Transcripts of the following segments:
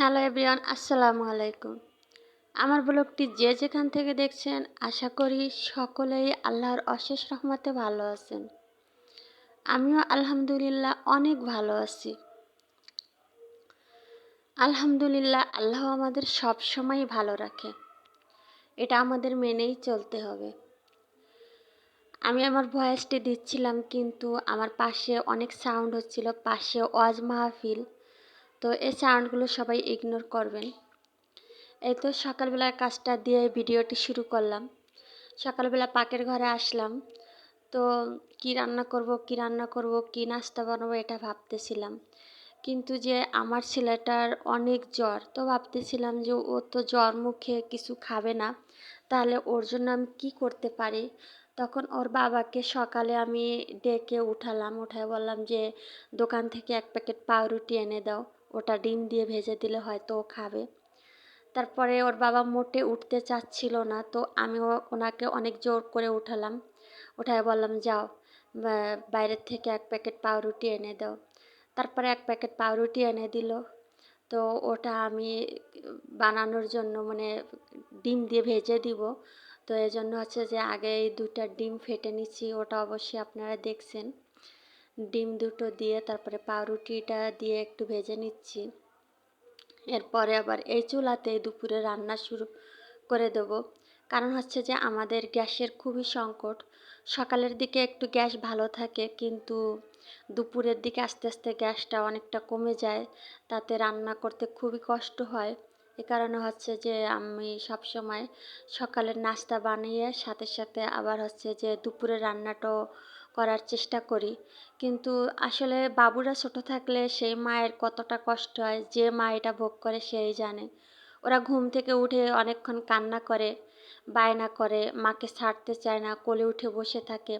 Hello everyone, আসসালামু আলাইকুম। আমার ব্লগটি যে যেখান থেকে দেখছেন, আশা করি সকলেই আল্লাহর অশেষ রহমতে ভালো আছেন। আমিও আলহামদুলিল্লাহ অনেক ভালো আছি। আলহামদুলিল্লাহ আল্লাহ আমাদের সব সময় ভালো রাখে। এটা আমাদের মেনেই চলতে হবে। আমি আমার ভয়েসটি দিচ্ছিলাম, কিন্তু আমার পাশে অনেক সাউন্ড হচ্ছিল, পাশে ওয়াজ মাহফিল। তো এই সাউন্ডগুলো সবাই ইগনোর করবেন। এই তো সকালবেলার কাজটা দিয়ে ভিডিওটি শুরু করলাম। সকালবেলা পাকের ঘরে আসলাম। তো কি রান্না করব, কি রান্না করব, কি নাস্তা বানাবো এটা ভাবতেছিলাম। কিন্তু যে আমার ছেলেটার অনেক জ্বর, তো ভাবতেছিলাম যে ও তো জ্বর মুখে কিছু খাবে না, তাহলে ওর জন্য আমি কী করতে পারি? তখন ওর বাবাকে সকালে আমি ডেকে উঠালাম, উঠায় বললাম যে, দোকান থেকে এক প্যাকেট পাউরুটি এনে দাও। ওটা ডিম দিয়ে ভেজে দিলে হয়তো ও খাবে। তারপরে ওর বাবা মোটে উঠতে চাচ্ছিল না, তো আমি ওনাকে অনেক জোর করে উঠালাম। উঠায় বললাম, যাও বাইরের থেকে এক প্যাকেট পাউরুটি এনে দাও। তারপরে এক প্যাকেট পাউরুটি এনে দিল। তো ওটা আমি বানানোর জন্য মানে ডিম দিয়ে ভেজে দিব। তো এই জন্য হচ্ছে যে আগে এই দুটা ডিম ফেটে নিচ্ছি, ওটা অবশ্যই আপনারা দেখছেন। ডিম দুটো দিয়ে তারপরে পাউরুটিটা দিয়ে একটু ভেজে নিচ্ছি। এরপরে আবার এই চুলাতে দুপুরে রান্না শুরু করে দেবো। কারণ হচ্ছে যে আমাদের গ্যাসের খুবই সংকট। সকালের দিকে একটু গ্যাস ভালো থাকে, কিন্তু দুপুরের দিকে আস্তে আস্তে গ্যাসটা অনেকটা কমে যায়। তাতে রান্না করতে খুবই কষ্ট হয়। এ কারণে হচ্ছে যে আমি সব সময় সকালের নাস্তা বানিয়ে সাথে সাথে আবার হচ্ছে যে দুপুরের রান্নাটাও করার চেষ্টা করি। কিন্তু আসলে বাবুরা ছোট থাকলে সেই মায়ের কতটা কষ্ট হয়, যে মা এটা ভোগ করে সেই জানে। ওরা ঘুম থেকে উঠে অনেকক্ষণ কান্না করে, বায়না করে, মাকে ছাড়তে চায় না, কোলে উঠে বসে থাকে।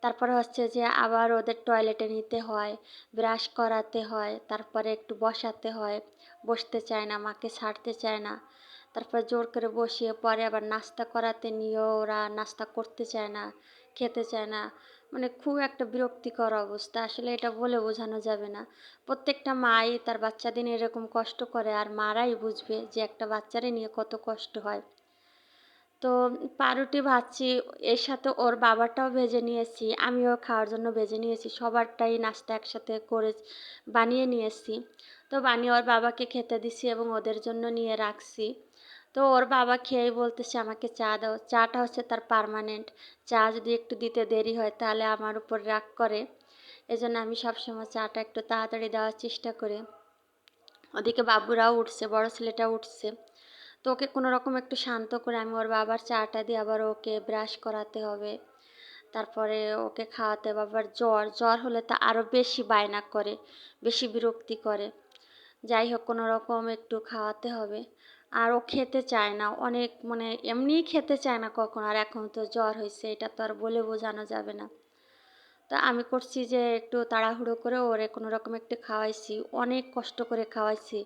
তারপরে হচ্ছে যে আবার ওদের টয়লেটে নিতে হয় ব্রাশ করাতে হয়, তারপরে একটু বসাতে হয়, বসতে চায় না, মাকে ছাড়তে চায় না। তারপর জোর করে বসিয়ে পরে আবার নাস্তা করাতে নিয়েও ওরা নাস্তা করতে চায় না, খেতে চায় না। মানে খুব একটা বিরক্তিকর অবস্থা। আসলে এটা বলে বোঝানো যাবে না। প্রত্যেকটা মাই তার বাচ্চাদের এরকম কষ্ট করে আর মারাই বুঝবে যে একটা বাচ্চারে নিয়ে কত কষ্ট হয়। তো পাউরুটি ভাজছি, এর সাথে ওর বাবারটাও ভেজে নিয়েছি, আমিও খাওয়ার জন্য ভেজে নিয়েছি, সবারটাই নাস্তা একসাথে করে বানিয়ে নিয়েছি। তো বানিয়ে ওর বাবাকে খেতে দিছি এবং ওদের জন্য নিয়ে রাখছি। তো ওর বাবা খেয়েই বলতেছে, আমাকে চা দাও। চাটা হচ্ছে তার পারমানেন্ট চা যদি একটু দিতে দেরি হয় তাহলে আমার উপর রাগ করে। এজন্য আমি সবসময় চাটা একটু তাড়াতাড়ি দেওয়ার চেষ্টা করি। ওদিকে বাবুরাও উঠছে, বড় ছেলেটা উঠছে। তো ওকে কোনো রকম একটু শান্ত করে আমি ওর বাবার চাটা দিয়ে আবার ওকে ব্রাশ করাতে হবে। তারপরে ওকে খাওয়াতে হবে। আবার জ্বর জ্বর হলে তা আরও বেশি বায়না করে, বেশি বিরক্তি করে। যাই হোক, কোনো রকম একটু খাওয়াতে হবে। আর ও খেতে চায় না। অনেক মানে এমনিই খেতে চায় না কখন, আর এখন তো জ্বর হয়েছে, এটা তো আর বলে বোঝানো যাবে না। তা আমি করছি যে একটু তাড়াহুড়ো করে ওরে কোনো রকম একটু খাওয়াইছি, অনেক কষ্ট করে খাওয়াইছি।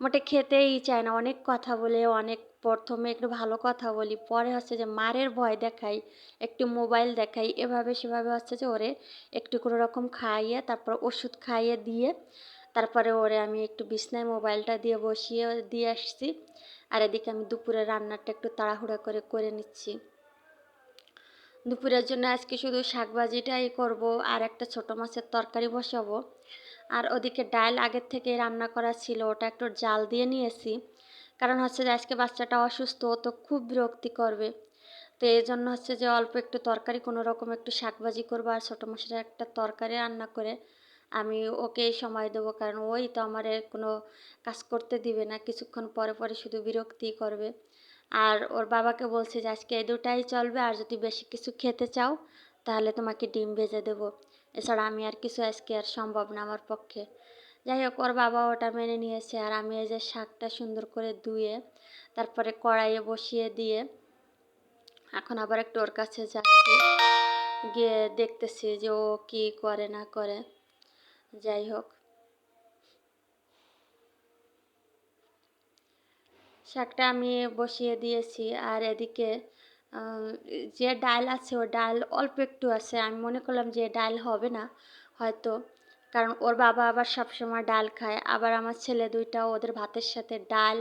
মোটে খেতেই চায় না, অনেক কথা বলে, অনেক প্রথমে একটু ভালো কথা বলি, পরে হচ্ছে যে মারের ভয় দেখাই, একটু মোবাইল দেখাই, এভাবে সেভাবে হচ্ছে যে ওরে একটু কোনো রকম খাইয়ে, তারপর ওষুধ খাইয়ে দিয়ে তারপরে ওরে আমি একটু বিছনায় মোবাইলটা দিয়ে বসিয়ে দিয়ে আসছি। আর এদিকে আমি দুপুরে রান্নাটা একটু তাড়াহুড়া করে করে নিচ্ছি। দুপুরের জন্য আজকে শুধু শাকভাজিটাই করব আর একটা ছোট মাছের তরকারি বসাবো। আর ওদিকে ডাল আগের থেকে রান্না করা ছিল, ওটা একটু জাল দিয়ে নিয়েছি। কারণ হচ্ছে যে আজকে বাচ্চাটা অসুস্থ তো খুব বিরক্তি করবে। তো এই জন্য হচ্ছে যে অল্প একটু তরকারি, কোনো রকম একটু শাকভাজি করব আর ছোটো মাছের একটা তরকারি রান্না করে আমি ওকেই সময় দেবো, কারণ ওই তো আমার কোনো কাজ করতে দিবে না, কিছুক্ষণ পরে পরে শুধু বিরক্তি করবে। আর ওর বাবাকে বলছে যে, আজকে এই দুটাই চলবে, আর যদি বেশি কিছু খেতে চাও, তাহলে তোমাকে ডিম ভেজে দেবো। এছাড়া আমি আর কিছু আজকে আর সম্ভব না আমার পক্ষে। যাই হোক, ওর বাবা ওটা মেনে নিয়েছে, আর আমি এই যে শাকটা সুন্দর করে ধুয়ে, তারপরে কড়াইয়ে বসিয়ে দিয়ে এখন আবার একটু ওর কাছে যাচ্ছি। গিয়ে দেখতেছি যে ও কি করে, না করে। যাই হোক। শাকটা আমি বসিয়ে দিয়েছি আর এদিকে যে ডাল আছে ও ডাল অল্প একটু আছে। আমি মনে করলাম যে ডাল হবে না হয়তো, কারণ ওর বাবা আবার সবসময় ডাল খায়। আবার আমার ছেলে দুইটা, ওদের ভাতের সাথে ডাল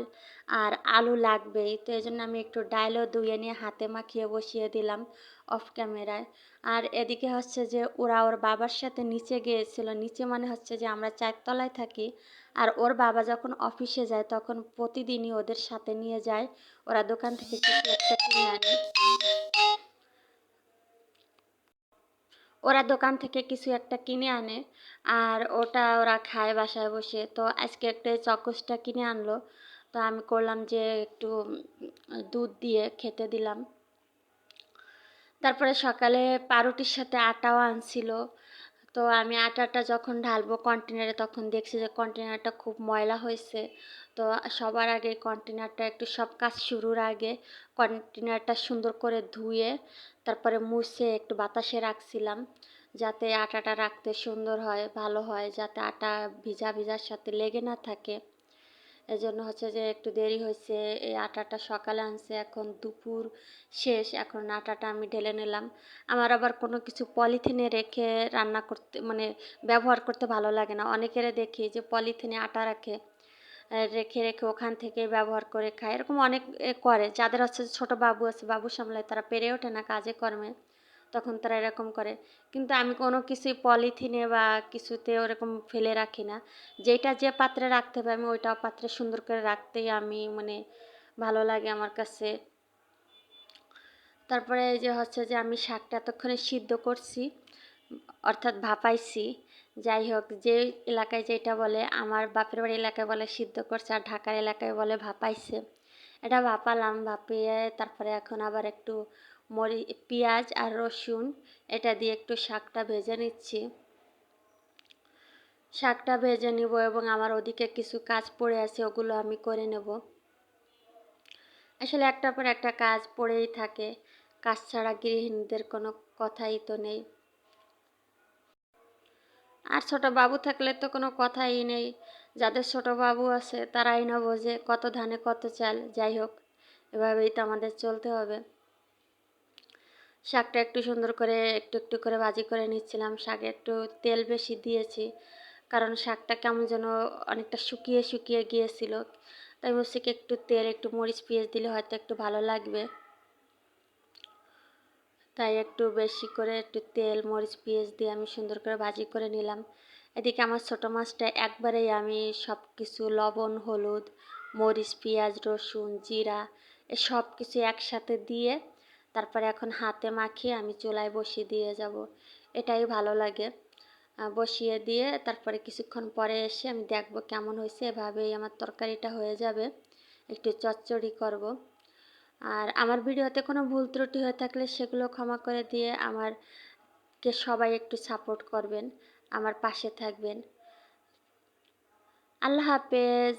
আর আলু লাগবেই। তো এই জন্য আমি একটু ডালও ধুয়ে নিয়ে হাতে মাখিয়ে বসিয়ে দিলাম। অফ ক্যামেরায়। আর এদিকে হচ্ছে যে ওরা ওর বাবার সাথে নিচে গিয়েছিল। নিচে মানে হচ্ছে যে আমরা চারতলায় থাকি। আর ওর বাবা যখন অফিসে যায় তখন প্রতিদিনই ওদের সাথে নিয়ে যায়। ওরা দোকান থেকে কিছু একটা কিনে আনে। ওরা দোকান থেকে কিছু একটা কিনে আনে। আর ওটা ওরা খায় বাসায় বসে। তো আজকে একটা চকোসটা কিনে আনলো। তো আমি করলাম যে একটু দুধ দিয়ে খেতে দিলাম। তারপরে সকালে পাউরুটির সাথে আটাও আনছিল। তো আমি আটাটা যখন ঢালবো কন্টেনারে তখন দেখছি যে কন্টেনারটা খুব ময়লা হয়েছে। তো সবার আগে কন্টেনারটা একটু সব কাজ শুরুর আগে কন্টেনারটা সুন্দর করে ধুয়ে তারপরে মুছে একটু বাতাসে রাখছিলাম যাতে আটাটা রাখতে সুন্দর হয়, ভালো হয়, যাতে আটা ভিজা ভিজার সাথে লেগে না থাকে। এই জন্য হচ্ছে যে একটু দেরি হয়েছে। এই আটাটা সকালে আনছে, এখন দুপুর শেষ, এখন আটাটা আমি ঢেলে নিলাম। আমার আবার কোনো কিছু পলিথিনে রেখে রান্না করতে মানে ব্যবহার করতে ভালো লাগে না। অনেকেরে দেখি যে পলিথিনে আটা রাখে রেখে রেখে ওখান থেকে ব্যবহার করে খায়। এরকম অনেক করে, যাদের হচ্ছে ছোট বাবু আছে, বাবু সামলায়, তারা পেরে ওঠে না কাজে, কর্মে। তখন তারা এরকম করে। কিন্তু আমি কোনো কিছুই পলিথিনে বা কিছুতে ওরকম ফেলে রাখি না। যেটা যে পাত্রে রাখতে হবে আমি ওইটা পাত্রে সুন্দর করে রাখতেই আমি মানে ভালো লাগে আমার কাছে। তারপরে যে হচ্ছে যে আমি শাকটা এতক্ষণে সিদ্ধ করছি, অর্থাৎ ভাপাইছি। যাই হোক, যে এলাকায় যেটা বলে, আমার বাপের বাড়ি এলাকায় বলে সিদ্ধ করছে আর ঢাকার এলাকায় বলে ভাপাইছে। এটা ভাপালাম, ভাপিয়ে তারপরে এখন আবার একটু মরি, পেঁয়াজ আর রসুন, এটা দিয়ে একটু শাকটা ভেজে নিচ্ছি। শাকটা ভেজে নিব এবং আমার ওদিকে কিছু কাজ পড়ে আছে, ওগুলো আমি করে নেব। আসলে একটার পর একটা কাজ পড়েই থাকে, কাজ ছাড়া গৃহিণীদের কোনো কথাই তো নেই। আর ছোট বাবু থাকলে তো কোনো কথাই নেই, যাদের ছোট বাবু আছে তারাই না বোঝে কত ধানে কত চাল, যাই হোক, এভাবেই তো আমাদের চলতে হবে। শাকটা একটু সুন্দর করে, একটু একটু করে ভাজি করে নিচ্ছিলাম। শাকে একটু তেল বেশি দিয়েছি, কারণ শাকটা কেমন যেন অনেকটা শুকিয়ে শুকিয়ে গিয়েছিল। তাই বলছি কি একটু তেল, একটু মরিচ, পেঁয়াজ দিলে হয়তো একটু ভালো লাগবে। তাই একটু বেশি করে একটু তেল, মরিচ, পেঁয়াজ দিয়ে আমি সুন্দর করে ভাজি করে নিলাম। এদিকে আমার ছোটো মাছটা একবারেই আমি সব কিছু লবণ, হলুদ, মরিচ, পেঁয়াজ, রসুন, জিরা, এ সব কিছু একসাথে দিয়ে তারপরে এখন হাতে মাখিয়ে আমি চুলায় বসিয়ে দিয়ে যাব। এটাই ভালো লাগে। বসিয়ে দিয়ে তারপরে কিছুক্ষণ পরে এসে আমি দেখব কেমন হয়েছে। এভাবেই আমার তরকারিটা হয়ে যাবে। একটু চচ্চড়ি করব। আর আমার ভিডিওতে কোনো ভুল ত্রুটি হয়ে থাকলে সেগুলো ক্ষমা করে দিয়ে আমারকে সবাই একটু সাপোর্ট করবেন। আমার পাশে থাকবেন। আল্লাহ হাফেজ।